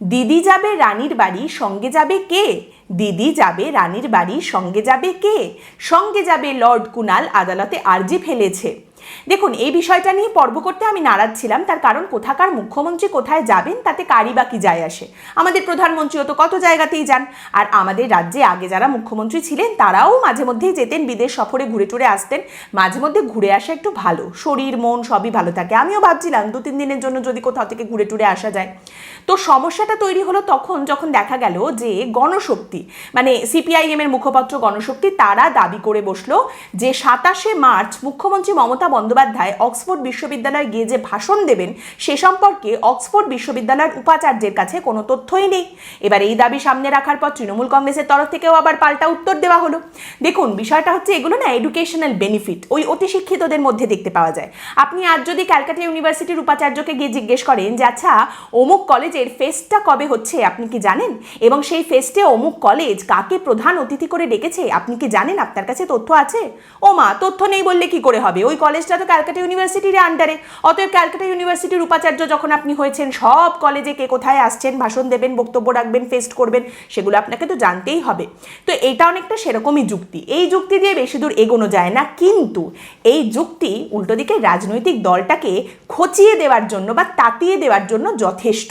দিদি যাবে রানীর বাড়ি, সঙ্গে যাবে কে? দিদি যাবে রানীর বাড়ি, সঙ্গে যাবে কে? সঙ্গে যাবে লর্ড কুনাল আদালতে আর্জি ফেলেছে। দেখুন, এই বিষয়টা নিয়ে পর্ব করতে আমি নারাজ ছিলাম। তার কারণ কোথাকার মুখ্যমন্ত্রী কোথায় যাবেন, তাতে কারি বা কি যায় আসে? আমাদের প্রধানমন্ত্রীও তো কত জায়গাতেই যান। আর আমাদের রাজ্যে আগে যারা মুখ্যমন্ত্রী ছিলেন, তারাও মাঝে মধ্যেই যেতেন, বিদেশ সফরে ঘুরে টুরে আসতেন। মাঝে মধ্যে ঘুরে আসা একটু ভালো। শরীর, মন সবই ভালো থাকে। আমিও ভাবছিলাম, দু তিন দিনের জন্য যদি কোথাও থেকে ঘুরে টুরে আসা যায়। তো সমস্যাটা তৈরি হলো তখন যখন দেখা গেল যে গণশক্তি মানে সিপিআইএম এর মুখপাত্র গণশক্তি, তারা দাবি করে বসল যে সাতাশে মার্চ মুখ্যমন্ত্রী মমতা বন্দ্যোপাধ্যায় অক্সফোর্ড বিশ্ববিদ্যালয়ে গিয়ে যে ভাষণ দেবেন, সে সম্পর্কে অক্সফোর্ড বিশ্ববিদ্যালয়ের উপাচার্যের কাছে কোনো তথ্যই নেই। এবার এই দাবি সামনে রাখার পর তৃণমূল কংগ্রেসের তরফ থেকেও আবার পাল্টা উত্তর দেওয়া হলো। দেখুন, বিষয়টা হচ্ছে এগুলো না এডুকেশনাল বেনিফিট ওই অতি শিক্ষিতদের মধ্যে দেখতে পাওয়া যায়। আপনি আজ যদি ক্যালকাটা ইউনিভার্সিটির উপাচার্যকে গিয়ে জিজ্ঞেস করেন যে আচ্ছা অমুক কলেজের ফেস্টটা কবে হচ্ছে, আপনি কি জানেন? এবং সেই ফেস্টে অমুক কলেজ কাকে প্রধান অতিথি করে ডেকেছে, আপনি কি জানেন? আপনার কাছে তথ্য আছে? ও মা তথ্য নেই বললে কি করে হবে? ওই কলেজটা তো ক্যালকাটা ইউনিভার্সিটির আন্ডারে অতএব ক্যালকাটা ইউনিভার্সিটির উপাচার্য যখন আপনি হয়েছেন, সব কলেজে কে কোথায় আসছেন, ভাষণ দেবেন, বক্তব্য রাখবেন ফেস্ট করবেন, সেগুলো আপনাকে তো জানতেই হবে। তো এটা অনেকটা সেরকমই যুক্তি। এই যুক্তি দিয়ে বেশি দূর এগোনো যায় না, কিন্তু এই যুক্তি উল্টো দিকে রাজনৈতিক দলটাকে খচিয়ে দেওয়ার জন্য বা তাতিয়ে দেওয়ার জন্য যথেষ্ট।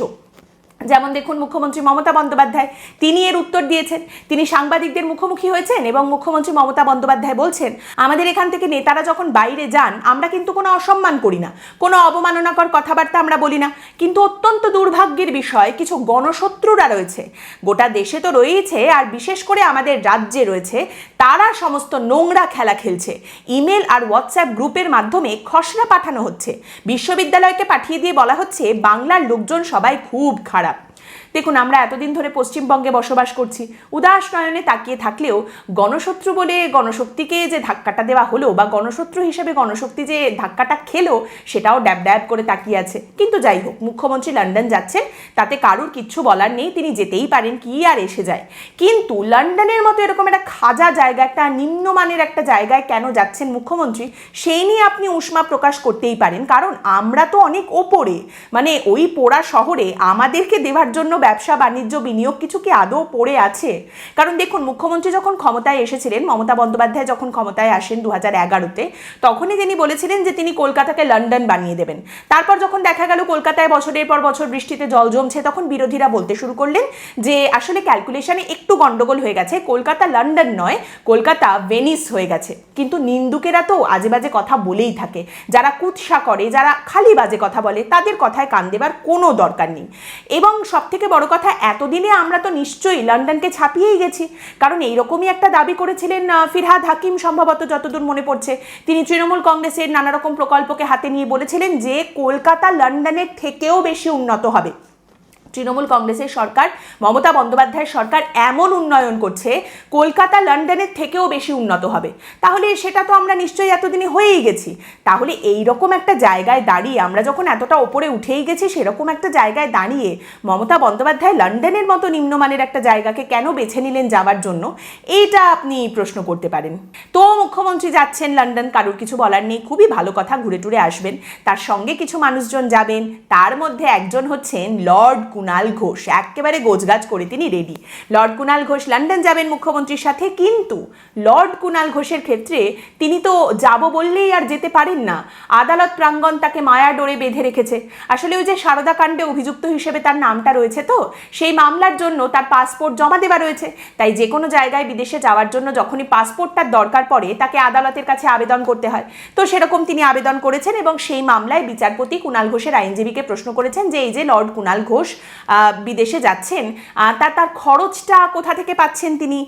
যেমন দেখুন মুখ্যমন্ত্রী মমতা বন্দ্যোপাধ্যায়, তিনি এর উত্তর দিয়েছেন। তিনি সাংবাদিকদের মুখোমুখি হয়েছেন এবং মুখ্যমন্ত্রী মমতা বন্দ্যোপাধ্যায় বলছেন, আমাদের এখান থেকে নেতারা যখন বাইরে যান, আমরা কিন্তু কোনো অসম্মান করি না। কোনো অবমাননাকর কথাবার্তা আমরা বলি না। কিন্তু অত্যন্ত দুর্ভাগ্যের বিষয়, কিছু গণশত্রুরা রয়েছে। গোটা দেশে তো রয়েছে আর বিশেষ করে আমাদের রাজ্যে রয়েছে, তারা সমস্ত নোংরা খেলা খেলছে। ইমেল আর হোয়াটসঅ্যাপ গ্রুপের মাধ্যমে খসড়া পাঠানো হচ্ছে। বিশ্ববিদ্যালয়কে পাঠিয়ে দিয়ে বলা হচ্ছে, বাংলার লোকজন সবাই খুব খারাপ। দেখুন, আমরা এতদিন ধরে পশ্চিমবঙ্গে বসবাস করছি। উদাস নয়নে তাকিয়ে থাকলেও গণশত্রু বলে গণশক্তিকে যে ধাক্কাটা দেওয়া হলো বা গণশত্রু হিসেবে গণশক্তি যে ধাক্কাটা খেলো, সেটাও ড্যাব ড্যাব করে তাকিয়ে আছে। কিন্তু যাই হোক, মুখ্যমন্ত্রী লন্ডন যাচ্ছেন, তাতে কারুর কিচ্ছু বলার নেই, তিনি যেতেই পারেন, কি আর এসে যায়। কিন্তু লন্ডনের মতো এরকম একটা খাজা জায়গা, একটা নিম্নমানের একটা জায়গায় কেন যাচ্ছেন মুখ্যমন্ত্রী সেই নিয়ে আপনি উষ্মা প্রকাশ করতেই পারেন। কারণ আমরা তো অনেক ওপরে মানে ওই পোড়া শহরে আমাদেরকে দেওয়ার জন্য ব্যবসা, বাণিজ্য, বিনিয়োগ কিছু কি আদৌ পড়ে আছে? কারণ দেখুন, মুখ্যমন্ত্রী যখন ক্ষমতায় এসেছিলেন, মমতা বন্দ্যোপাধ্যায় যখন ক্ষমতায় আসেন দু হাজার এগারোতে, তখনই তিনি বলেছিলেন যে তিনি কলকাতাকে লন্ডন বানিয়ে দেবেন। তারপর যখন দেখা গেল কলকাতায় বছরের পর বছর বৃষ্টিতে জল জমছে, তখন বিরোধীরা বলতে শুরু করলেন যে আসলে ক্যালকুলেশনে একটু গন্ডগোল হয়ে গেছে। কলকাতা লন্ডন নয়, কলকাতা ভেনিস হয়ে গেছে। কিন্তু নিন্দুকেরা তো আজে বাজে কথা বলেই থাকে। যারা কুৎসা করে, যারা খালি বাজে কথা বলে, তাদের কথায় কান দেবার কোনো দরকার নেই। এবং সব থেকে বড় কথা, এতদিনে আমরা তো নিশ্চয়ই লন্ডনকে ছাপিয়েই গেছি। কারণ এইরকমই একটা দাবি করেছিলেন ফিরহাদ হাকিম সম্ভবত যতদূর মনে পড়ছে। তিনি তৃণমূল কংগ্রেসের নানারকম প্রকল্পকে হাতে নিয়ে বলেছিলেন যে, কলকাতা লন্ডনের থেকেও বেশি উন্নত হবে। তৃণমূল কংগ্রেসের সরকার, মমতা বন্দ্যোপাধ্যায়ের সরকার এমন উন্নয়ন করছে, কলকাতা, লন্ডনের থেকেও বেশি উন্নত হবে। তাহলে সেটা তো আমরা নিশ্চয়ই এতদিনে হয়েই গেছি। তাহলে এই রকম একটা জায়গায় দাঁড়িয়ে, আমরা যখন এতটা ওপরে উঠেই গেছি, সেরকম একটা জায়গায় দাঁড়িয়ে মমতা বন্দ্যোপাধ্যায় লন্ডনের মতো নিম্নমানের একটা জায়গাকে কেন বেছে নিলেন যাওয়ার জন্য, এইটা আপনি প্রশ্ন করতে পারেন। তো মুখ্যমন্ত্রী যাচ্ছেন লন্ডন, কারোর কিছু বলার নেই। খুবই ভালো কথা, ঘুরে টুরে আসবেন। তার সঙ্গে কিছু মানুষজন যাবেন। তার মধ্যে একজন হচ্ছেন লর্ড কুনাল ঘোষ। একেবারে গোজগাজ করে তিনি ready. Lord Kunal Ghosh London যাবেন মুখ্যমন্ত্রীর সাথে, কিন্তু লর্ড কুণাল ঘোষের ক্ষেত্রে তিনি তো যাব বললেই আর যেতে পারেন না। আদালত প্রাঙ্গণ তাকে মায়া ডোরে বেঁধে রেখেছে। আসলে ওই যে সারদা কাণ্ডে অভিযুক্ত হিসেবে তার নামটা রয়েছে তো, সেই মামলার জন্য তার পাসপোর্ট জমা দেওয়া রয়েছে। তাই যে কোনো জায়গায় বিদেশে যাওয়ার জন্য যখনই পাসপোর্টটার দরকার পড়ে, তাকে আদালতের কাছে আবেদন করতে হয়। তো সেরকম তিনি আবেদন করেছেন এবং সেই মামলায় বিচারপতি কুণাল ঘোষের আইনজীবীকে প্রশ্ন করেছেন যে, এই যে লর্ড কুণাল ঘোষ বিদেশে যাচ্ছেন। তার তার খরচটা কোথা থেকে পাচ্ছেন তিনি?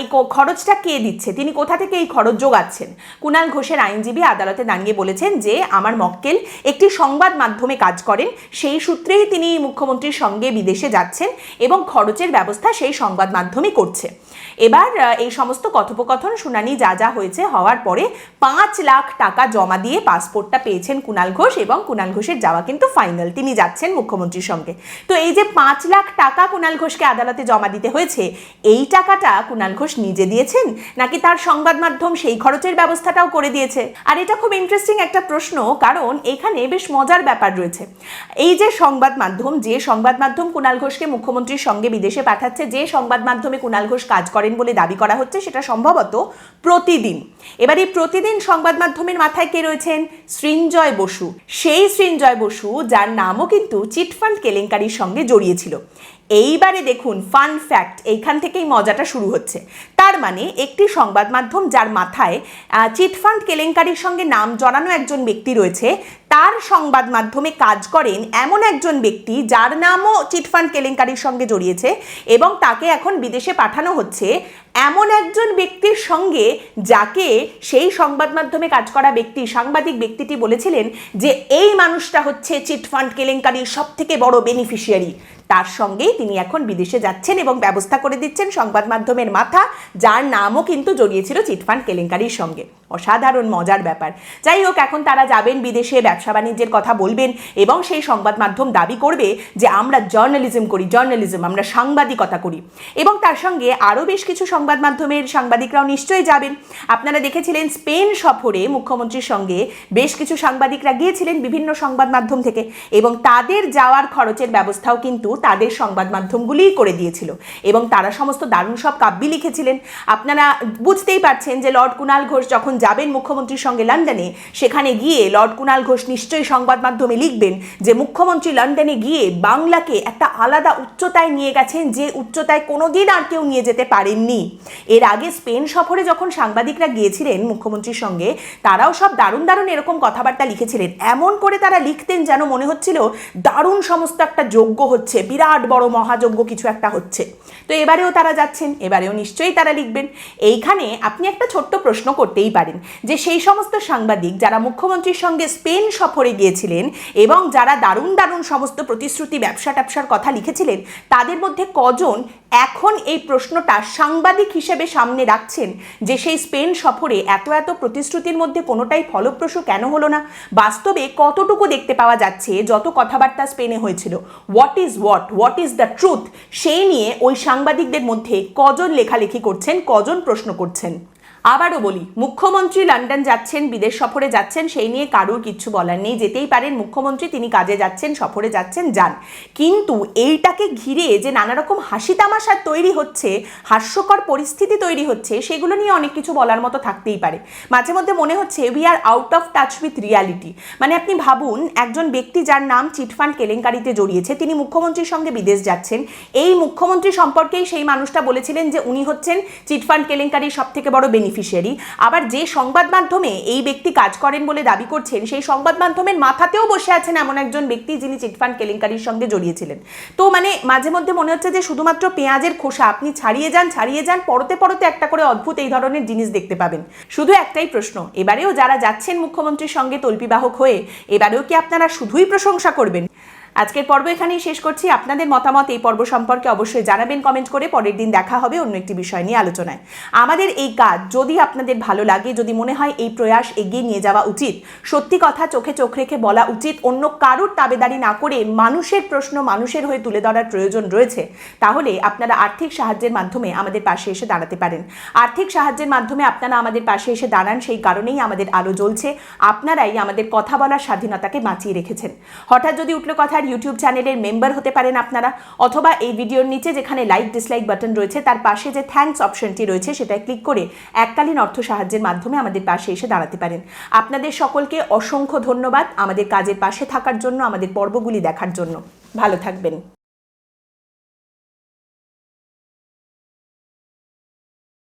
এই খরচটা কে দিচ্ছে? তিনি কোথা থেকে এই খরচ যোগাচ্ছেন? কুণাল ঘোষের আইনজীবী আদালতে দাঁড়িয়ে বলেছেন যে, আমার মক্কেল একটি সংবাদ মাধ্যমে কাজ করেন। সেই সূত্রেই তিনি মুখ্যমন্ত্রীর সঙ্গে বিদেশে যাচ্ছেন এবং খরচের ব্যবস্থা সেই সংবাদ মাধ্যমই করছে। এবার এই সমস্ত কথোপকথন শুনানি যা যা হয়েছে হওয়ার পরে পাঁচ লাখ টাকা জমা দিয়ে পাসপোর্টটা পেয়েছেন কুণাল ঘোষ এবং কুণাল ঘোষের যাওয়া কিন্তু ফাইনাল। তিনি যাচ্ছেন মুখ্যমন্ত্রীর সঙ্গে। তো এই যে পাঁচ লাখ টাকা কুণাল ঘোষকে আদালতে জমা দিতে হয়েছে, এই টাকাটা কুণাল ঘোষ নিজে দিয়েছেন? নাকি তার সংবাদ মাধ্যম সেই খরচের ব্যবস্থাটাও করে দিয়েছে? আর এটা খুব ইন্টারেস্টিং একটা প্রশ্ন, কারণ এখানে বেশ মজার ব্যাপার রয়েছে। এই যে সংবাদ মাধ্যম, যে সংবাদ মাধ্যম কুণাল ঘোষকে মুখ্যমন্ত্রীর সঙ্গে বিদেশে পাঠাচ্ছে, যে সংবাদ মাধ্যমে কুণাল ঘোষ কাজ করেন বলে দাবি করা হচ্ছে, সেটা সম্ভবত প্রতিদিন। এবার প্রতিদিন সংবাদ মাধ্যমের মাথায় কে রয়েছেন? সৃঞ্জয় বসু। সেই সৃঞ্জয় বসু, যার নামও কিন্তু চিটফান্ড কেলেঙ্কারির সঙ্গে জড়িয়েছিল। এইবারে দেখুন ফান ফ্যাক্ট এইখান থেকেই মজাটা শুরু হচ্ছে। তার মানে একটি সংবাদ মাধ্যম যার মাথায় চিটফান্ড কেলেঙ্কারির সঙ্গে নাম জড়ানো একজন ব্যক্তি রয়েছে, তার সংবাদ মাধ্যমে কাজ করেন এমন একজন ব্যক্তি যার নামও চিটফান্ড কেলেঙ্কারির সঙ্গে জড়িয়েছে এবং তাকে এখন বিদেশে পাঠানো হচ্ছে এমন একজন ব্যক্তির সঙ্গে যাকে সেই সংবাদ মাধ্যমে কাজ করা ব্যক্তি, সাংবাদিক ব্যক্তিটি বলেছিলেন যে এই মানুষটা হচ্ছে চিটফান্ড কেলেঙ্কারির সব থেকে বড় বেনিফিশিয়ারি। তার সঙ্গেই তিনি এখন বিদেশে যাচ্ছেন এবং ব্যবস্থা করে দিচ্ছেন সংবাদ মাধ্যমের মাথা, যার নামও কিন্তু জড়িয়েছিল চিটফান্ড কেলেঙ্কারির সঙ্গে। অসাধারণ, মজার ব্যাপার। যাই হোক, এখন তারা যাবেন বিদেশে, ব্যবসা বাণিজ্যের কথা বলবেন এবং সেই সংবাদ মাধ্যম দাবি করবে যে আমরা জার্নালিজম করি জার্নালিজম আমরা সাংবাদিকতা করি। এবং তার সঙ্গে আরও বেশ কিছু সংবাদ মাধ্যমের সাংবাদিকরাও নিশ্চয়ই যাবেন। আপনারা দেখেছিলেন স্পেন সফরে মুখ্যমন্ত্রীর সঙ্গে বেশ কিছু সাংবাদিকরা গিয়েছিলেন বিভিন্ন সংবাদ মাধ্যম থেকে এবং তাদের যাওয়ার খরচের ব্যবস্থাও কিন্তু তাদের সংবাদ মাধ্যমগুলিই করে দিয়েছিল এবং তারা সমস্ত দারুণ সব কাব্যি লিখেছিলেন। আপনারা বুঝতেই পারছেন যে লর্ড কুণাল ঘোষ যখন যাবেন মুখ্যমন্ত্রীর সঙ্গে লন্ডনে, সেখানে গিয়ে লর্ড কুণাল ঘোষ নিশ্চয়ই সংবাদ মাধ্যমে লিখবেন যে মুখ্যমন্ত্রী লন্ডনে গিয়ে বাংলাকে একটা আলাদা উচ্চতায় নিয়ে গেছেন যে উচ্চতায় কোনোদিন আর কেউ নিয়ে যেতে পারেননি। এর আগে স্পেন সফরে যখন সাংবাদিকরা গিয়েছিলেন মুখ্যমন্ত্রীর সঙ্গে, তারাও সব দারুণ দারুণ এরকম কথাবার্তা লিখেছিলেন। এমন করে তারা লিখতেন যেন মনে হচ্ছিল দারুণ সমস্ত একটা যোগ্য হচ্ছে, বিরাট বড় মহাযজ্ঞ কিছু একটা হচ্ছে। তো এবারেও তারা যাচ্ছেন, এবারেও নিশ্চয়ই তারা লিখবেন। এইখানে আপনি একটা ছোট্ট প্রশ্ন করতেই পারেন যে সেই সমস্ত সাংবাদিক যারা মুখ্যমন্ত্রীর সঙ্গে স্পেন সফরে গিয়েছিলেন এবং যারা দারুণ দারুণ সমস্ত প্রতিশ্রুতি ব্যবসা ট্যাবসার কথা লিখেছিলেন, তাদের মধ্যে কজন এখন এই প্রশ্নটা সাংবাদিক হিসেবে সামনে রাখছেন যে সেই স্পেন সফরে এত এত প্রতিশ্রুতির মধ্যে কোনোটাই ফলপ্রসূ কেন হলো না? বাস্তবে কতটুকু দেখতে পাওয়া যাচ্ছে? যত কথাবার্তা স্পেনে হয়েছিল। What is what what is the truth সেই নিয়ে ওই সাংবাদিকদের মধ্যে কজন লেখালেখি করছেন? কজন প্রশ্ন করছেন? আবারও বলি, মুখ্যমন্ত্রী লন্ডন যাচ্ছেন, বিদেশ সফরে যাচ্ছেন, সেই নিয়ে কারোর কিচ্ছু বলার নেই। যেতেই পারেন, মুখ্যমন্ত্রী, তিনি কাজে যাচ্ছেন, সফরে যাচ্ছেন, যান। কিন্তু এইটাকে ঘিরে যে নানা রকম হাসি তামাশার তৈরি হচ্ছে, হাস্যকর পরিস্থিতি তৈরি হচ্ছে, সেগুলো নিয়ে অনেক কিছু বলার মতো থাকতেই পারে। মাঝে মধ্যে মনে হচ্ছে we are out of touch with reality মানে আপনি ভাবুন, একজন ব্যক্তি যার নাম চিটফান্ড কেলেঙ্কারিতে জড়িয়েছে, তিনি মুখ্যমন্ত্রীর সঙ্গে বিদেশ যাচ্ছেন। এই মুখ্যমন্ত্রী সম্পর্কেই সেই মানুষটা বলেছিলেন যে উনি হচ্ছেন চিটফান্ড কেলেঙ্কারির সব থেকে বড় বেনিফিশিয়ারি আবার যে সংবাদ মাধ্যমে এই ব্যক্তি কাজ করেন বলে দাবি করছেন, সেই সংবাদ মাধ্যমের মাথাতেও বসে আছেন এমন একজন ব্যক্তি যিনি চিটফান্ড কেলেঙ্কারির সঙ্গে জড়িয়েছিলেন। তো মানে মাঝে মধ্যে মনে হচ্ছে যে শুধুমাত্র পেঁয়াজের খোসা, আপনি ছাড়িয়ে যান ছাড়িয়ে যান, পরতে পরতে একটা করে অদ্ভুত এই ধরনের জিনিস দেখতে পাবেন। শুধু একটাই প্রশ্ন, এবারেও যারা যাচ্ছেন মুখ্যমন্ত্রীর সঙ্গে তল্পিবাহক হয়ে, এবারেও কি আপনারা শুধুই প্রশংসা করবেন? আজকের পর্ব এখানেই শেষ করছি। আপনাদের মতামত এই পর্ব সম্পর্কে অবশ্যই জানাবেন কমেন্ট করে পরের দিন দেখা হবে অন্য একটি বিষয় নিয়ে আলোচনায়। আমাদের এই কাজ যদি আপনাদের ভালো লাগে, যদি মনে হয় এই প্রয়াস এগিয়ে নিয়ে যাওয়া উচিত, সত্যি কথা চোখে চোখ রেখে বলা উচিত, অন্য কারোর তাবেদারি না করে মানুষের প্রশ্ন মানুষের হয়ে তুলে ধরার প্রয়োজন রয়েছে, তাহলে আপনারা আর্থিক সাহায্যের মাধ্যমে আমাদের পাশে এসে দাঁড়াতে পারেন। আর্থিক সাহায্যের মাধ্যমে আপনারা আমাদের পাশে এসে দাঁড়ান, সেই কারণেই আমাদের আলো জ্বলছে। আপনারাই আমাদের কথা বলার স্বাধীনতাকে বাঁচিয়ে রেখেছেন। হঠাৎ যদি উঠল কথার ইউটিউব চ্যানেলের মেম্বার হতে পারেন আপনারা, অথবা এই ভিডিওর নিচে যেখানে লাইক ডিসলাইক বাটন রয়েছে, তার পাশে যে থ্যাঙ্কস অপশনটি রয়েছে, সেটায় ক্লিক করে এককালীন অর্থ সাহায্যের মাধ্যমে আমাদের পাশে এসে দাঁড়াতে পারেন। আপনাদের সকলকে অসংখ্য ধন্যবাদ আমাদের কাজের পাশে থাকার জন্য, আমাদের পর্বগুলি দেখার জন্য। ভালো থাকবেন।